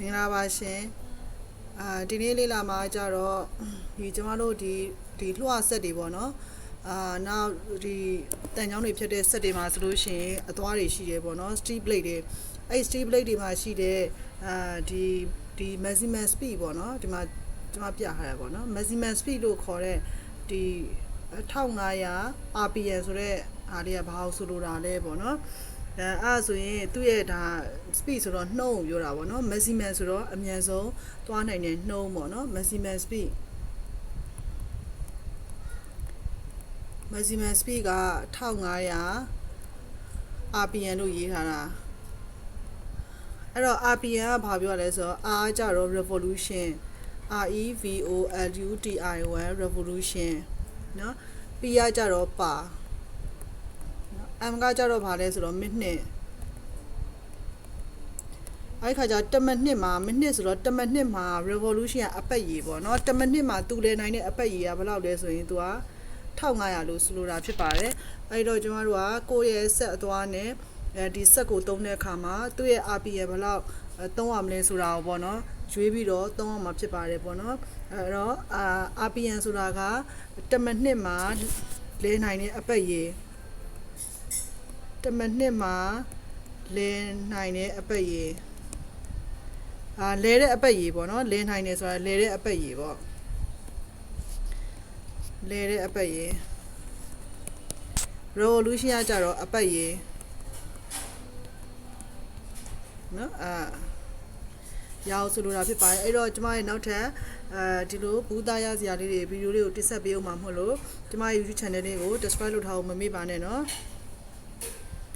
မင်္ဂလာပါရှင်အာဒီနေ့လေးလာမှာကြတော့ဒီကျမတို့ဒီဒီလွှတ်ဆက်တွေပေါ့နော်အာနောက်ဒီတန်ချောင်းတွေဖြစ်တဲ့ဆက်တွေမှာဆိုလို့ရှိရင်အသွားတွေရှိတယ်ပေါ့နော် steel blade တွေအဲ့ steel blade တွေမှာရှိတဲ့အာဒီဒီ maximum speed ပေါ့နော်ဒီမှာဒီမှာပြထားရပေါ့နော် maximum speed လို့ခေါ်တဲ့ဒီ1500 rpm ဆိုတဲ့အားလေးကဘာလို့ဆိုလိုတာလဲပေါ့နော် အဲအဲ့ဒါဆိုရင်သူ့ရဲ့ဒါ speed ဆိုတော့နှုံးကိုပြောတာပေါ့နော် maximum ဆိုတော့အမြန်ဆုံးသွားနိုင်တဲ့နှုံးပေါ့နော် maximum speed maximum speed က1500 rpm လို့ရေးထားတာအဲ့တော့ rpm ကဘာပြောလဲဆိုတော့ r ကြတော့ revolution r e v o l u t i o n revolution เนาะ p ကကြတော့ pa M ကကြတော့ဗာလဲဆိုတော့မိနစ်အဲ့ခါကျတမနစ်မှာမိနစ်ဆိုတော့တမနစ်မှာ revolution ကအပတ်ရေပေါ့နော်တမနစ်မှာတူလဲနိုင်တဲ့အပတ်ရေကဘယ်လောက်လဲဆိုရင်သူက1500လို့ဆိုလိုတာဖြစ်ပါတယ်အဲ့တော့ကျွန်တော်တို့ကကိုယ့်ရဲ့ဆက်အသွားနဲ့အဲဒီဆက်ကိုသုံးတဲ့အခါမှာသူ့ရဲ့ RPM ဘယ်လောက်အဲသုံးရမလဲဆိုတာကိုပေါ့နော်ရွေးပြီးတော့သုံးရမှာဖြစ်ပါတယ်ပေါ့နော်အဲ့တော့အာ RPM ဆိုတာကတမနစ်မှာလဲနိုင်တဲ့အပတ်ရေ တမနစ်မှာလဲနိုင်တဲ့အပတ်ရည်အာလဲတဲ့အပတ်ရည်ပေါ့နော်လဲနိုင်တယ်ဆိုတာလဲတဲ့အပတ်ရည်ပေါ့လဲတဲ့အပတ်ရည် revolution ကကြတော့အပတ်ရည်နော်အာရအောင်ဆိုလိုတာဖြစ်ပါတယ်အဲ့တော့ကျမရဲ့နောက်ထပ်အဲဒီလိုဘူးသားရစရာလေးတွေဗီဒီယိုလေးကိုတင်ဆက်ပေးအောင်မှာမဟုတ်လို့ကျမရဲ့ YouTube channel လေးကို subscribe လုပ်ထားအောင်မမေ့ပါနဲ့နော်